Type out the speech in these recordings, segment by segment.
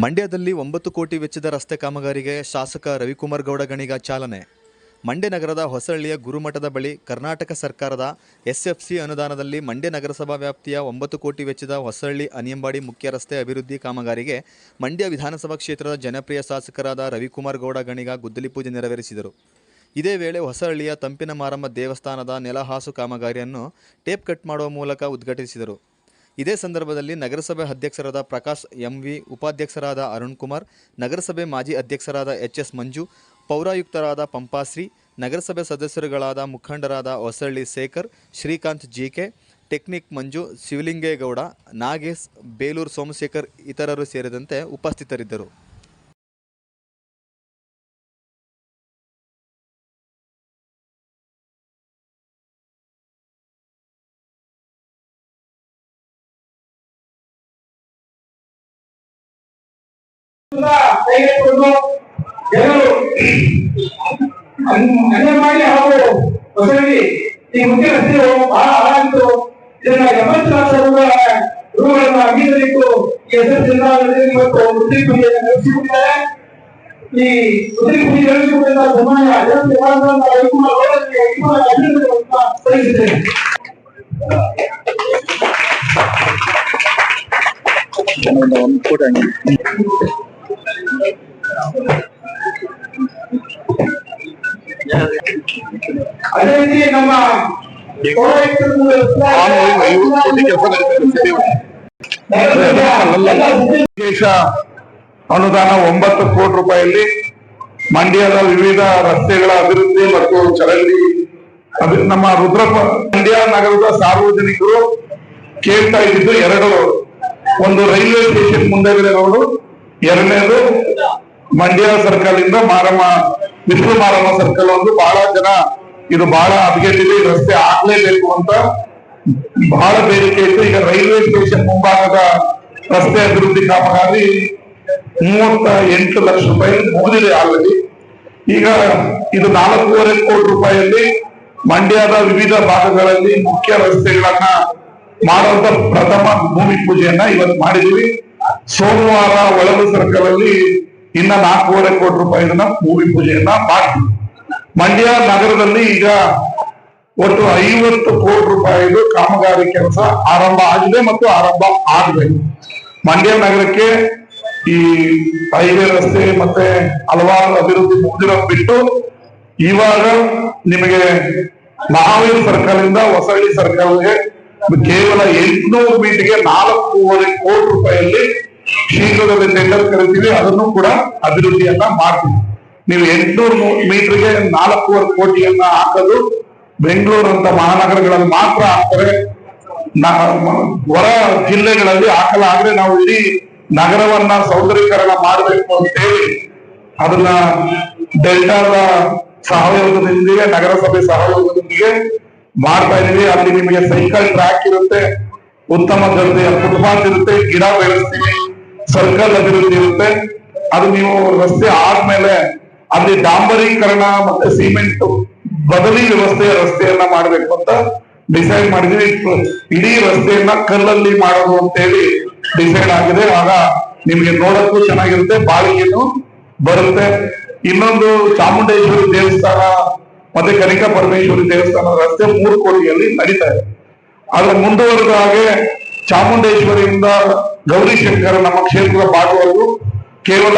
ಮಂಡ್ಯದಲ್ಲಿ ಒಂಬತ್ತು ಕೋಟಿ ವೆಚ್ಚದ ರಸ್ತೆ ಕಾಮಗಾರಿಗೆ ಶಾಸಕ ರವಿಕುಮಾರ್ ಗೌಡ ಗಣಿಗ ಚಾಲನೆ. ಮಂಡ್ಯ ನಗರದ ಹೊಸಹಳ್ಳಿಯ ಗುರುಮಠದ ಬಳಿ ಕರ್ನಾಟಕ ಸರ್ಕಾರದ ಎಸ್ಎಫ್ಸಿ ಅನುದಾನದಲ್ಲಿ ಮಂಡ್ಯ ನಗರಸಭಾ ವ್ಯಾಪ್ತಿಯ ಒಂಬತ್ತು ಕೋಟಿ ವೆಚ್ಚದ ಹೊಸಹಳ್ಳಿ ಅನಿಯಂಬಾಡಿ ಮುಖ್ಯ ರಸ್ತೆ ಅಭಿವೃದ್ಧಿ ಕಾಮಗಾರಿಗೆ ಮಂಡ್ಯ ವಿಧಾನಸಭಾ ಕ್ಷೇತ್ರದ ಜನಪ್ರಿಯ ಶಾಸಕರಾದ ರವಿಕುಮಾರ್ ಗೌಡ ಗಣಿಗ ಗುದ್ದಲಿ ಪೂಜೆ ನೆರವೇರಿಸಿದರು. ಇದೇ ವೇಳೆ ಹೊಸಹಳ್ಳಿಯ ತಂಪಿನ ಮಾರಮ್ಮ ದೇವಸ್ಥಾನದ ನೆಲಹಾಸು ಕಾಮಗಾರಿಯನ್ನು ಟೇಪ್ ಕಟ್ ಮಾಡುವ ಮೂಲಕ ಉದ್ಘಾಟಿಸಿದರು. ಇದೇ ಸಂದರ್ಭದಲ್ಲಿ ನಗರಸಭೆ ಅಧ್ಯಕ್ಷರಾದ ಪ್ರಕಾಶ್ ಎಂವಿ, ಉಪಾಧ್ಯಕ್ಷರಾದ ಅರುಣ್ ಕುಮಾರ್, ನಗರಸಭೆ ಮಾಜಿ ಅಧ್ಯಕ್ಷರಾದ ಎಚ್ ಎಸ್ ಮಂಜು, ಪೌರಾಯುಕ್ತರಾದ ಪಂಪಾಶ್ರೀ, ನಗರಸಭೆ ಸದಸ್ಯರುಗಳಾದ ಮುಖಂಡರಾದ ಹೊಸಳ್ಳಿ ಶೇಖರ್, ಶ್ರೀಕಾಂತ್ ಜಿಕೆ ಟೆಕ್ನಿಕ್ ಮಂಜು, ಶಿವಲಿಂಗೇಗೌಡ, ನಾಗೇಶ್, ಬೇಲೂರು ಸೋಮಶೇಖರ್ ಇತರರು ಸೇರಿದಂತೆ ಉಪಸ್ಥಿತರಿದ್ದರು. ಕೈಗೆತ್ತಿಕೊಂಡು ಜನರು ಅನ್ಯ ಮಾಡಿ ಹಾಗೂ ಹೊಸಳ್ಳಿ ಈ ಮುಖ್ಯ ಬಹಳ ಹಾಳಾಗಿತ್ತು. ಇದನ್ನ ಎಂಬತ್ತು ಲಕ್ಷ ರೂಪಾಯಿ ರೂಗಳನ್ನು ಅಂಗೀಕರಿಸಿಟ್ಟು ಈ ಹೆಸರು ಜಿಲ್ಲಾದಲ್ಲಿ ಇವತ್ತು ಉದ್ರಿ ಪೂಜೆಯನ್ನು ನಡೆಸಿಕೊಂಡಿದ್ದಾರೆ ಈ ಉದ್ರಿ ಪೂಜೆ ನಡೆಸಿಕೊಂಡಿದ್ದ ಸನ್ಮಾನ್ಯ ಸಲ್ಲಿಸಿದ್ದೇನೆ. ರವಿಕುಮಾರ್ ನಮ್ಮ ವಿಶೇಷ ಅನುದಾನ ಒಂಬತ್ತು ಕೋಟಿ ರೂಪಾಯಿಯಲ್ಲಿ ಮಂಡ್ಯದ ವಿವಿಧ ರಸ್ತೆಗಳ ಅಭಿವೃದ್ಧಿ ಮತ್ತು ಚರಂಡಿ ನಮ್ಮ ರುದ್ರಪ್ಪ ಮಂಡ್ಯ ನಗರದ ಸಾರ್ವಜನಿಕರು ಕೇಳ್ತಾ ಇದ್ದಿದ್ದು ಎರಡು. ಒಂದು ರೈಲ್ವೆ ಸ್ಟೇಷನ್ ಮುಂದೆ ರೋಡು ಎರಡನೇದು ಮಂಡ್ಯ ಸರ್ಕಲ್ ಇಂದ ಮಾರಮ್ಮ, ವಿಷ್ಣು ಮಾರಮ್ಮ ಸರ್ಕಲ್ ಒಂದು ಬಹಳ ಜನ ಇದು ಬಹಳ ಅಭಿಗೆಟ್ಟಿದೆ ಈ ರಸ್ತೆ ಆಗ್ಲೇಬೇಕು ಅಂತ ಬಹಳ ಬೇಡಿಕೆ ಇತ್ತು. ಈಗ ರೈಲ್ವೆ ಸ್ಟೇಷನ್ ಮುಂಭಾಗದ ರಸ್ತೆ ಅಭಿವೃದ್ಧಿ ಕಾಮಗಾರಿ ಮೂವತ್ತ ಎಂಟು ಲಕ್ಷ ರೂಪಾಯಿ ಮುಗಿದಿದೆ ಆಲ್ರೆಡಿ ಈಗ ಇದು ನಾಲ್ಕೂವರೆ ಕೋಟಿ ರೂಪಾಯಿಯಲ್ಲಿ ಮಂಡ್ಯದ ವಿವಿಧ ಭಾಗಗಳಲ್ಲಿ ಮುಖ್ಯ ರಸ್ತೆಗಳನ್ನ ಮಾಡುವಂತ ಪ್ರಥಮ ಭೂಮಿ ಪೂಜೆಯನ್ನ ಇವತ್ತು ಮಾಡಿದೀವಿ ಸೋಮವಾರ ಒಳಗು ಸರ್ಕಲ್ ಅಲ್ಲಿ ಇನ್ನ ನಾಲ್ಕೂವರೆ ಕೋಟಿ ರೂಪಾಯಿನ ಭೂಮಿ ಪೂಜೆಯನ್ನ ಮಾಡ್ತೀವಿ. ಮಂಡ್ಯ ನಗರದಲ್ಲಿ ಈಗ ಒಟ್ಟು ಐವತ್ತು ಕೋಟಿ ರೂಪಾಯಿದು ಕಾಮಗಾರಿ ಕೆಲಸ ಆರಂಭ ಆಗಿದೆ ಮತ್ತು ಆರಂಭ ಆಗಬೇಕು ಮಂಡ್ಯ ನಗರಕ್ಕೆ ಈ ಹೈವೇ ರಸ್ತೆ ಮತ್ತೆ ಹಲವಾರು ಅಭಿವೃದ್ಧಿ ಮುಗಿದಿರೋ ಬಿಟ್ಟು ಇವಾಗ ನಿಮಗೆ ಮಹಾವೀರ್ ಸರ್ಕಲ್ ಇಂದ ಹೊಸಳ್ಳಿ ಸರ್ಕಲ್ಗೆ ಕೇವಲ ಎಂಟುನೂರು ಮೀಟ್ಗೆ ನಾಲ್ಕೂವರೆ ಕೋಟಿ ರೂಪಾಯಿಯಲ್ಲಿ ಶೀಘ್ರದಲ್ಲಿ ಟೆಂಡರ್ ಕರಿತೀವಿ. ಅದನ್ನು ಕೂಡ ಅಭಿವೃದ್ಧಿಯನ್ನ ಮಾಡ್ತೀವಿ. ನೀವು ಎಂಟುನೂರು ಮೀಟರ್ಗೆ ನಾಲ್ಕೂವರೆ ಕೋಟಿಯನ್ನ ಹಾಕೋದು ಬೆಂಗಳೂರು ಅಂತ ಮಹಾನಗರಗಳಲ್ಲಿ ಮಾತ್ರ ಹಾಕ್ತಾರೆ. ಹೊರ ಜಿಲ್ಲೆಗಳಲ್ಲಿ ಹಾಕಲಾದ್ರೆ ನಾವು ಇಡೀ ನಗರವನ್ನ ಸೌಂದರೀಕರಣ ಮಾಡಬೇಕು ಅಂತ ಹೇಳಿ ಅದನ್ನ ಡೆಲ್ಟಾದ ಸಹಯೋಗದೊಂದಿಗೆ, ನಗರಸಭೆ ಸಹಯೋಗದೊಂದಿಗೆ ಮಾಡ್ತಾ ಇದೀವಿ ಅಲ್ಲಿ ನಿಮಗೆ ಸೈಕಲ್ ಟ್ರ್ಯಾಕ್ ಇರುತ್ತೆ, ಉತ್ತಮ ದರ್ಜೆಯ ಫುಟ್ಪಾತ್ ಇರುತ್ತೆ, ಗಿಡ ಬೆಳೆಸ್ತೀವಿ ಸರ್ಕಲ್ ಅಭಿವೃದ್ಧಿ ಇರುತ್ತೆ. ಅದು ನೀವು ರಸ್ತೆ ಆದ್ಮೇಲೆ ಅಲ್ಲಿ ಡಾಂಬರೀಕರಣ ಮತ್ತೆ ಸಿಮೆಂಟ್ ಬದಲಿ ವ್ಯವಸ್ಥೆಯ ರಸ್ತೆಯನ್ನ ಮಾಡಬೇಕು ಅಂತ ಡಿಸೈಡ್ ಮಾಡಿದ್ವಿ. ಇಡೀ ರಸ್ತೆಯನ್ನ ಕಲ್ಲಲ್ಲಿ ಮಾಡೋದು ಅಂತ ಹೇಳಿ ಡಿಸೈಡ್ ಆಗಿದೆ. ಆಗ ನಿಮ್ಗೆ ನೋಡಕ್ಕೂ ಚೆನ್ನಾಗಿರುತ್ತೆ, ಬಾಳಿಗೆನು ಬರುತ್ತೆ. ಇನ್ನೊಂದು ಚಾಮುಂಡೇಶ್ವರಿ ದೇವಸ್ಥಾನ, ಮತ್ತೆ ಕನಿಕಾ ಪರಮೇಶ್ವರಿ ದೇವಸ್ಥಾನ ರಸ್ತೆ ಮೂರು ಕೋಟಿಯಲ್ಲಿ ನಡೀತಾ ಇದೆ. ಆದ್ರೆ ಮುಂದುವರೆದ ಹಾಗೆ ಚಾಮುಂಡೇಶ್ವರಿಯಿಂದ ಗೌರಿಶಂಕರ ನಮ್ಮ ಕ್ಷೇತ್ರದ ಭಾಗವರೆಗೂ ಕೇವಲ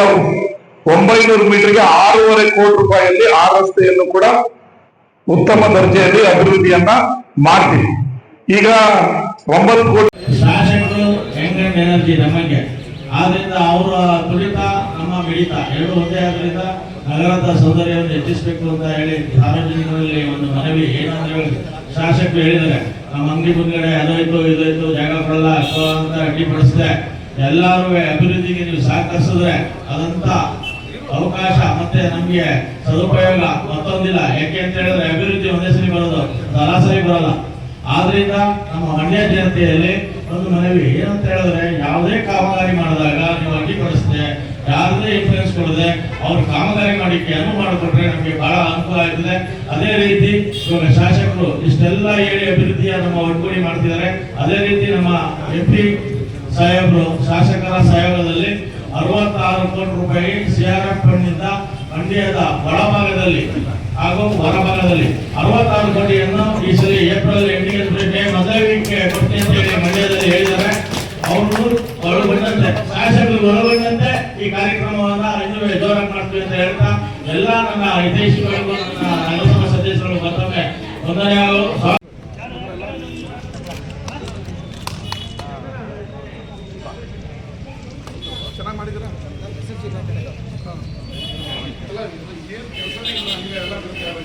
ಒಂಬೈನೂರು ಮೀಟರ್ಗೆ ಆರೂವರೆ ಕೋಟಿ ರೂಪಾಯಿಯಲ್ಲಿ ಆ ರಸ್ತೆಯನ್ನು ಕೂಡ ಉತ್ತಮ ದರ್ಜೆಯಲ್ಲಿ ಅಭಿವೃದ್ಧಿಯನ್ನ ಮಾಡ್ತೀವಿ. ಈಗ ಒಂಬತ್ತು ಕೋಟಿ ಶಾಸಕರು ಎನರ್ಜಿ ನಮಗೆ? ಆದ್ರಿಂದ ಅವರ ತುಳಿತ ನಮ್ಮ ಮಿಡಿತ. ಎರಡು ಒಂದೇ ಆದ್ರಿಂದ ನಗರದ ಸೌಂದರ್ಯವನ್ನು ಹೆಚ್ಚಿಸಬೇಕು ಅಂತ ಹೇಳಿ ಸಾರ್ವಜನಿಕರಲ್ಲಿ ಒಂದು ಮನವಿ ಏನಂತ ಹೇಳಿ. ಶಾಸಕರು ಹೇಳಿದರೆ ನಮ್ಮ ಅಂಗಡಿ ಮುಂದ್ಗಡೆ ಅದೋಯ್ತು ಇದೋಯ್ತು ಜಾಗ ಕೊಡಲ್ಲ ಅಂತ ಅಡ್ಡಿಪಡಿಸಿದೆ ಎಲ್ಲರೂ ಅಭಿವೃದ್ಧಿಗೆ ನೀವು ಸಹಕರಿಸಿದ್ರೆ ಅದಂತ ಅವಕಾಶ ಮತ್ತೆ ನಮಗೆ ಸದುಪಯೋಗ ಮತ್ತೊಂದಿಲ್ಲ. ಯಾಕೆ ಅಂತ ಹೇಳಿದ್ರೆ ಅಭಿವೃದ್ಧಿ ಒಂದೇ ಸರಿ ಬರೋದು, ಸರಾಸರಿ ಬರಲ್ಲ. ಆದ್ರಿಂದ ನಮ್ಮ ಮಂಡ್ಯ ಜನತೆಯಲ್ಲಿ ಒಂದು ಮನವಿ. ಏನಂತ ಹೇಳಿದ್ರೆ, ಯಾವುದೇ ಕಾಮಗಾರಿ ಮಾಡಿದಾಗ ನೀವು ಅಡ್ಡಿಪಡಿಸದೆ ಯಾರದೇ ಇನ್ಫ್ಲೂಯೆನ್ಸ್ ಕೊಡದೆ ಅವ್ರ ಕಾಮಗಾರಿ ಮಾಡಿಕ್ಕೆ ಅನುವು ಮಾಡಿಕೊಟ್ರೆ ನಮಗೆ ಬಹಳ ಅನುಕೂಲ ಆಗ್ತದೆ. ಅದೇ ರೀತಿ ಇವಾಗ ಶಾಸಕರು ಇಷ್ಟೆಲ್ಲ ಹೇಳಿ ಅಭಿವೃದ್ಧಿಯ ನಮ್ಮ ಒಡ್ಗೂಡಿ ಮಾಡ್ತಿದ್ದಾರೆ. ಅದೇ ರೀತಿ ನಮ್ಮ ಎಂ ಪಿ ಸಾಹೇಬರು, ಶಾಸಕರ ಸಹಯೋಗದಲ್ಲಿ ಅರವತ್ತಾರು ಕೋಟಿ ರೂಪಾಯಿ ಸಿಆರ್ಎಫ್ ಫಂಡ್ನಿಂದ ಮಂಡ್ಯದ ಒಳಭಾಗದಲ್ಲಿ ಹಾಗೂ ಹೊರಭಾಗದಲ್ಲಿ. ಅರವತ್ತಾರು ಕೋಟಿಯನ್ನು ಈ ಸಲ ಏಪ್ರಿಲ್ ಎಂಟಿಗೆ ಮೇ ಮೊದಲ ವೀಕ್ಗೆ ಕೊಡ್ತೀನಿ ಅಂತ ಮಂಡ್ಯದಲ್ಲಿ ಹೇಳಿದ್ದಾರೆ. ಅವರು ಒಳಗೊಂಡಂತೆ, ಶಾಸಕರು ಒಳಗೊಂಡಂತೆ ಈ ಕಾರ್ಯಕ್ರಮವನ್ನು ಇನ್ನೂ ಜೋರಾಗಿ ಮಾಡ್ತೀವಿ ಅಂತ ಹೇಳ್ತಾ, ಎಲ್ಲ ನನ್ನ ಹಿತೈಷಿಗಳಿಗೂ ನನ್ನ ನಗರಸಭಾ ಸದಸ್ಯರು ಮತ್ತೊಮ್ಮೆ. ವಂದನೆಗಳು ಕೆಲಸ ಇಲ್ಲ ಹಂಗೆ ಎಲ್ಲ ಗೊತ್ತಾಗ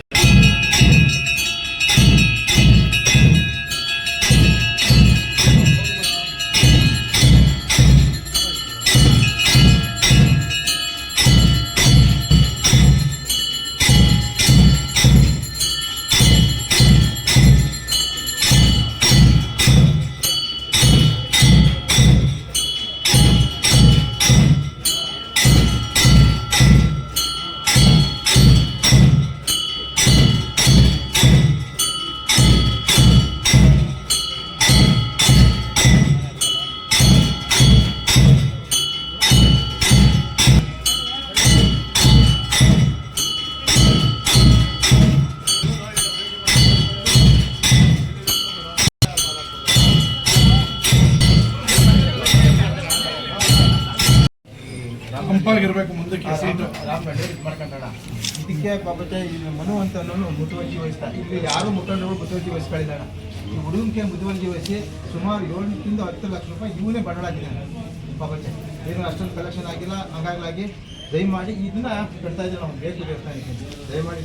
ಕಂಪಾಗಿರ್ಬೇಕು ಮುಂದಕ್ಕೆ ಸೀಟು ಇದಕ್ಕೆ ಬಾಬತ್ತೆ ಮನು ಅಂತ ಅನ್ನೋನು ಮುತುವರ್ಜಿ ವಹಿಸ್ತಾ ಇಲ್ಲಿ ಯಾರು ಮುಖಂಡರು ಮುತುವರ್ಜಿ ವಹಿಸ್ಕೊಳ್ಳಿದ್ದಾರೆ ಈ ಹುಡುಗನಿಗೆ ಮುತುವರ್ಜಿ ವಹಿಸಿ ಸುಮಾರು ಏಳರಿಂದ ಹತ್ತು ಲಕ್ಷ ರೂಪಾಯಿ ಇವನೇ ಬಂಡವಾಳ ಬಾಬತ್ತೆ ಏನು ಅಷ್ಟೊಂದು ಕಲೆಕ್ಷನ್ ಆಗಿಲ್ಲ. ಹಂಗಾಗ್ಲಾಗಿ ದಯಮಾಡಿ ಇದನ್ನ ಕಟ್ತಾ ಇದ್ದೀವಿ ನಾವು ಬೇಕು ದೇವಸ್ಥಾನಕ್ಕೆ ದಯಮಾಡಿ